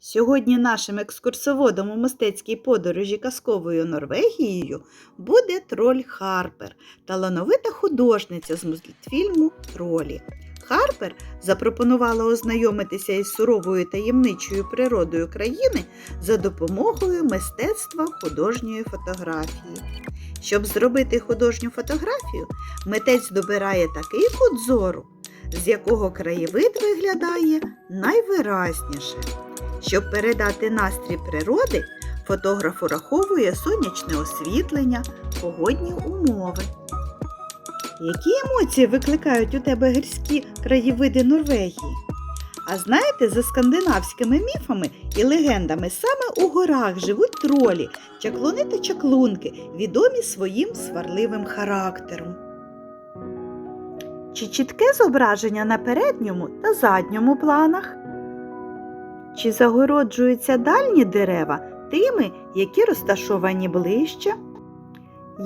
Сьогодні нашим екскурсоводом у мистецькій подорожі казковою Норвегією буде троль Харпер, талановита художниця з мультфільму Тролі. Харпер запропонувала ознайомитися із суровою таємничою природою країни за допомогою мистецтва художньої фотографії. Щоб зробити художню фотографію, митець добирає такий кут зору, з якого краєвид виглядає найвиразніше. Щоб передати настрій природи, фотограф ураховує сонячне освітлення, погодні умови. Які емоції викликають у тебе гірські краєвиди Норвегії? А знаєте, за скандинавськими міфами і легендами саме у горах живуть тролі, чаклуни та чаклунки, відомі своїм сварливим характером. Чи чітке зображення на передньому та задньому планах? Чи загороджуються дальні дерева тими, які розташовані ближче?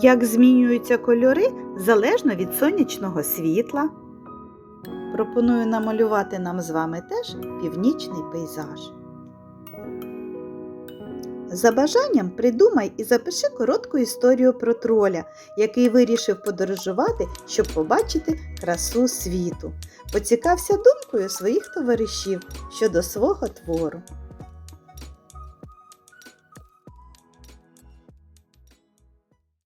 Як змінюються кольори залежно від сонячного світла? Пропоную намалювати нам з вами теж північний пейзаж. За бажанням придумай і запиши коротку історію про троля, який вирішив подорожувати, щоб побачити красу світу. Поцікався думкою своїх товаришів щодо свого твору.